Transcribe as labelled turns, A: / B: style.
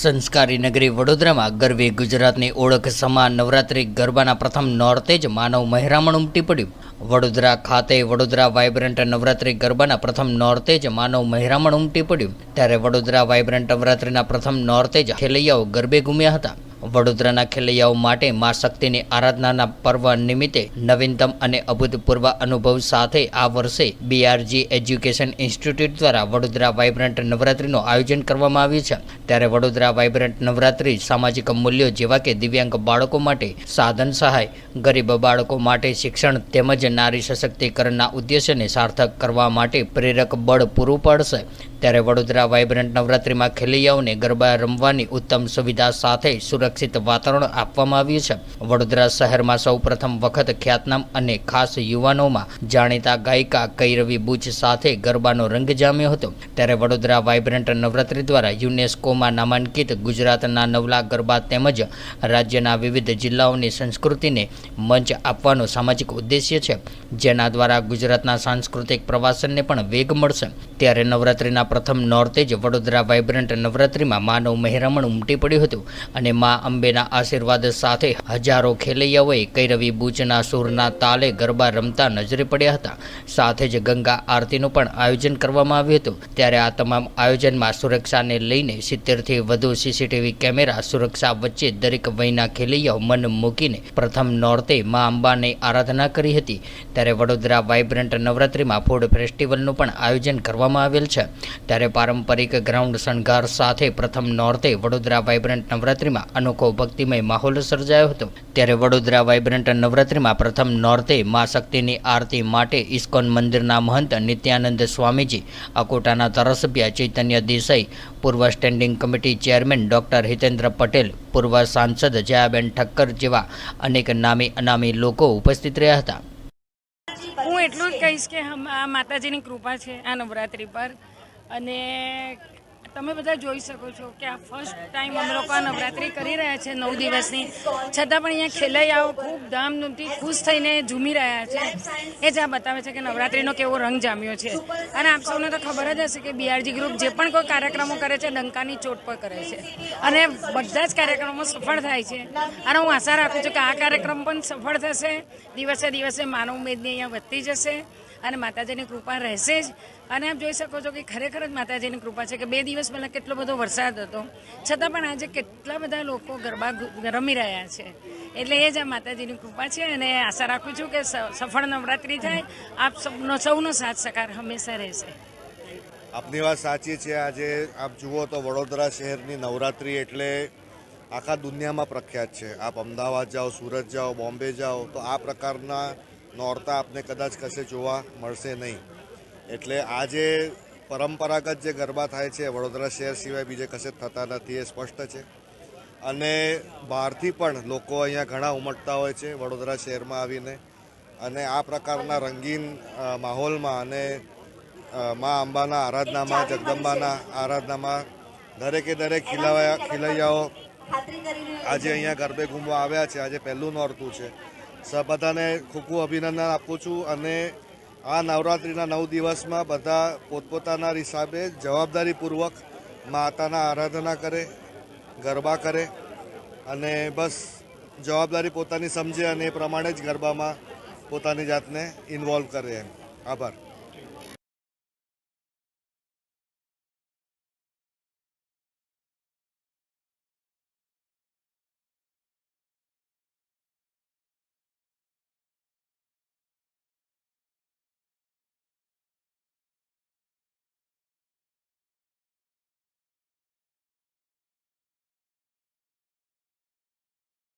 A: સંસ્કારી નગરી વડોદરામાં ગરવી ગુજરાતની ઓળખ સમા નવરાત્રિ ગરબાના પ્રથમ નોરતે જ માનવ મહેરામણ ઉમટી પડ્યું. વડોદરા ખાતે વડોદરા વાઇબ્રન્ટ નવરાત્રિ ગરબાના પ્રથમ નોરતે જ માનવ મહેરામણ ઉમટી પડ્યું. ત્યારે વડોદરા વાઇબ્રન્ટ નવરાત્રિના પ્રથમ નોરતે જ ખેલૈયાઓ ગરબે ઘૂમ્યા હતા. વડોદરાના ખેલૈયાઓ માટે મા શક્તિની આરાધનાના પર્વ નિમિત્તે નવીનતમ અને અભૂતપૂર્વ અનુભવ સાથે આ વર્ષે બીઆરજી એજ્યુકેશન ઇન્સ્ટિટ્યૂટ દ્વારા વડોદરા વાઇબ્રન્ટ નવરાત્રિનું આયોજન કરવામાં આવ્યું છે. ત્યારે વડોદરા વાઇબ્રન્ટ નવરાત્રિ સામાજિક મૂલ્યો જેવા કે દિવ્યાંગ બાળકો માટે સાધન સહાય, ગરીબ બાળકો માટે શિક્ષણ તેમજ નારી સશક્તિકરણના ઉદ્દેશ્યને સાર્થક કરવા માટે પ્રેરક બળ પૂરું પાડશે. ત્યારે વડોદરા વાઇબ્રન્ટ નવરાત્રિમાં ખેલૈયાઓને ગરબા રમવાની ઉત્તમ સુવિધા સાથે સુરક્ષિત વાતાવરણ આપવામાં આવ્યું છે. વડોદરા શહેરમાં સૌ પ્રથમ વખત ખ્યાતનામ અને ખાસ યુવાનોમાં જાણીતા ગાયિકા કૈરવી બુચ સાથે ગરબાનો રંગ જામ્યો હતો. ત્યારે વડોદરા વાઇબ્રન્ટ નવરાત્રિ દ્વારા યુનેસ્કોમાં નામાંકિત ગુજરાતના નવલા ગરબા તેમજ રાજ્યના વિવિધ જિલ્લાઓની સંસ્કૃતિને મંચ આપવાનો સામાજિક ઉદ્દેશ્ય છે. જેના દ્વારા ગુજરાતના સાંસ્કૃતિક પ્રવાસનને પણ વેગ મળશે. ત્યારે નવરાત્રિના પ્રથમ નોર્તે જ વડોદરા વાઇબ્રન્ટ નવરાત્રિમાં માનવ મહેરામણ ઉમટી પડ્યું હતું અને મા અંબેના આશીર્વાદ સાથે હજારો ખેલૈયાઓએ કૈરવી બૂચના સૂરના તાલે ગરબા રમતા નજરે પડ્યા હતા. સાથે જ ગંગા આરતીનું પણ આયોજન કરવામાં આવ્યું હતું. ત્યારે આ તમામ આયોજનમાં સુરક્ષાને લઈને સિત્તેરથી વધુ સીસીટીવી કેમેરા, સુરક્ષા વચ્ચે દરેક વયના ખેલૈયાઓ મન મૂકીને પ્રથમ નોર્તે મા અંબાની આરાધના કરી હતી. ત્યારે વડોદરા વાઇબ્રન્ટ નવરાત્રિમાં ફૂડ ફેસ્ટિવલનું પણ આયોજન કરવામાં આવેલ છે. ત્યારે પારંપરિક ગ્રાઉન્ડ શણગાર સાથે પ્રથમ નોર્તે વડોદરા વાઇબ્રન્ટ નવરાત્રિમાં અનોખો ભક્તિમય માહોલ સર્જાયો હતો. ત્યારે વડોદરા વાઇબ્રન્ટ નવરાત્રિમાં પ્રથમ નોર્તે મા શક્તિની આરતી માટે ઇસ્કોન મંદિરના મહંત નિત્યાનંદ સ્વામીજી, અકોટાના ધારાસભ્ય ચૈતન્ય દેસાઈ, પૂર્વ standing committee chairman doctor Hitendra Patel, પૂર્વ સાંસદ જયાબેન ઠક્કર જેવા અનેક નામી અનામી લોકો ઉપસ્થિત રહ્યા હતા.
B: હું એટલું જ કહીશ કે આ માતાજીની કૃપા છે આ નવરાત્રિ પર. અને તમે બધા જોઈ શકો છો કે આ ફર્સ્ટ ટાઈમ અમે લોકો નવરાત્રી કરી રહ્યા છે, નવ દિવસની. છતાં પણ અહીંયા ખેલૈયાઓ ખૂબ ધામધૂમથી ખુશ થઈને ઝૂમી રહ્યા છે. એ જ આ બતાવે છે કે નવરાત્રિનો કેવો રંગ જામ્યો છે. અને આપ સૌને તો ખબર જ હશે કે બીઆરજી ગ્રુપ જે પણ કોઈ કાર્યક્રમો કરે છે, ડંકાની ચોટ પર કરે છે. અને બધા જ કાર્યક્રમો સફળ થાય છે. અને હું આશા રાખું છું કે આ કાર્યક્રમ પણ સફળ થશે. દિવસે દિવસે માનવ ઉમેદની અહીંયા વધતી જશે. અને માતાજીની કૃપા રહેશે જ. અને આપ જોઈ શકો છો કે ખરેખર જ માતાજીની કૃપા છે કે બે દિવસ પહેલાં કેટલો બધો વરસાદ હતો. છતાં પણ આજે કેટલા બધા લોકો ગરબા રમી રહ્યા છે. એટલે એ જ આ માતાજીની કૃપા છે અને આશા રાખું છું કે સફળ નવરાત્રિ થાય. આપ સૌનો સૌનો સાથ સહકાર હંમેશા રહેશે.
C: આપની વાત સાચી છે. આજે આપ જુઓ તો વડોદરા શહેરની નવરાત્રિ એટલે આખા દુનિયામાં પ્રખ્યાત છે. આપ અમદાવાદ જાઓ, સુરત જાઓ, બોમ્બે જાઓ, તો આ પ્રકારના નોરતા આપને કદાચ કશે જોવા મળશે નહીં. એટલે આજે પરંપરાગત જે ગરબા થાય છે વડોદરા શહેર સિવાય બીજે કશે થતા નથી એ સ્પષ્ટ છે. અને બહારથી પણ લોકો અહીંયા ઘણા ઉમટતા હોય છે વડોદરા શહેરમાં આવીને. અને આ પ્રકારના રંગીન માહોલમાં અને મા અંબાના આરાધનામાં જગદંબાના આરાધનામાં દરેકે દરેક ખીલાવા ખીલૈયાઓ આજે અહીંયા ગરબે ઘૂમવા આવ્યા છે. આજે પહેલું નોરતું છે. બધાને ખૂબ ખૂબ અભિનંદન આપું છું અને આ નવરાત્રિના નવ દિવસમાં બધા પોતપોતાના હિસાબે જવાબદારીપૂર્વક માતાના આરાધના કરે, ગરબા કરે અને બસ જવાબદારી પોતાની સમજે અને એ પ્રમાણે જ ગરબામાં પોતાની જાતને ઇન્વોલ્વ કરે એમ. આભાર.